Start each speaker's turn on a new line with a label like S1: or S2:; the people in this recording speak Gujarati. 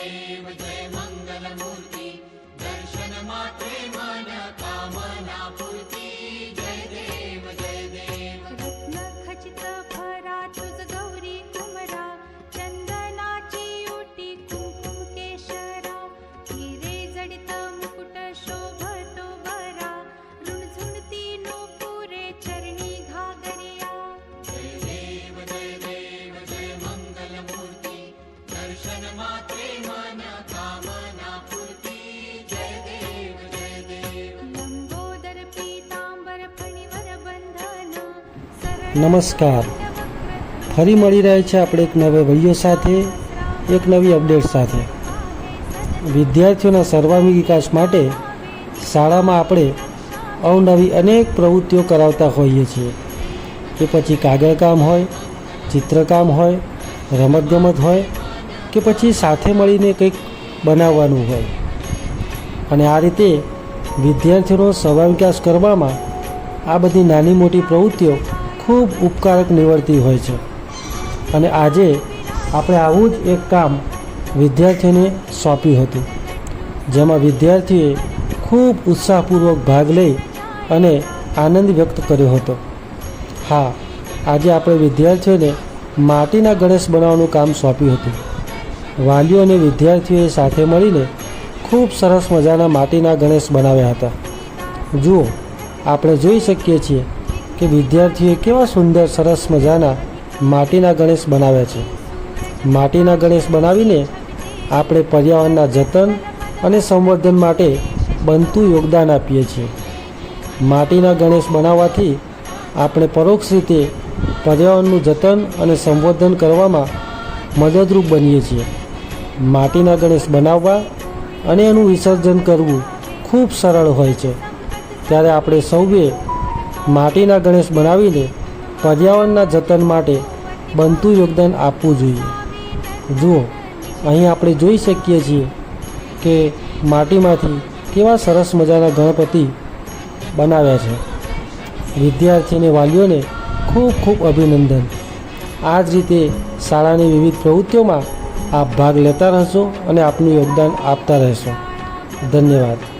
S1: Save નમસ્કાર. ફરી મળી રહે છે આપણે એક નવા વીડિયો સાથે, એક નવી અપડેટ સાથે. વિદ્યાર્થીઓના સર્વાંગી વિકાસ માટે શાળામાં આપણે અવનવી અનેક પ્રવૃત્તિઓ કરાવતા હોઈએ છીએ. કે પછી કાગળકામ હોય, ચિત્રકામ હોય, રમતગમત હોય, કે પછી સાથે મળીને કંઈક બનાવવાનું હોય. અને આ રીતે વિદ્યાર્થીઓનો સર્વાંગી વિકાસ કરવામાં આ બધી નાની મોટી પ્રવૃત્તિઓ ખૂબ ઉપકારક નીવડતી હોય છે. અને આજે આપણે આવું જ એક કામ વિદ્યાર્થીઓને સોંપ્યું હતું. જેમાં વિદ્યાર્થીએ ખૂબ ઉત્સાહપૂર્વક ભાગ લઈ અને આનંદ વ્યક્ત કર્યો હતો. હા, આજે આપણે વિદ્યાર્થીઓને માટીના ગણેશ બનાવવાનું કામ સોંપ્યું હતું. વાલીઓ અને વિદ્યાર્થીઓએ સાથે મળીને ખૂબ સરસ મજાના માટીના ગણેશ બનાવ્યા હતા. જુઓ, આપણે જોઈ શકીએ છીએ કે વિદ્યાર્થીઓએ કેવા સુંદર, સરસ મજાના માટીના ગણેશ બનાવ્યા છે. માટીના ગણેશ બનાવીને આપણે પર્યાવરણના જતન અને સંવર્ધન માટે બનતું યોગદાન આપીએ છીએ. માટીના ગણેશ બનાવવાથી આપણે પરોક્ષ રીતે પર્યાવરણનું જતન અને સંવર્ધન કરવામાં મદદરૂપ બનીએ છીએ. માટીના ગણેશ બનાવવા અને એનું વિસર્જન કરવું ખૂબ સરળ હોય છે. ત્યારે આપણે સૌએ માટીના ગણેશ બનાવીને પર્યાવરણના જતન માટે બનતું યોગદાન આપવું જોઈએ. જુઓ, અહીં આપણે જોઈ શકીએ છીએ કે માટીમાંથી કેવા સરસ મજાના ગણપતિ બનાવ્યા છે. વિદ્યાર્થી વાલીઓને ખૂબ ખૂબ અભિનંદન. આ જ રીતે શાળાની વિવિધ પ્રવૃત્તિઓમાં આપ ભાગ લેતા રહેશો અને આપનું યોગદાન આપતા રહેશો. ધન્યવાદ.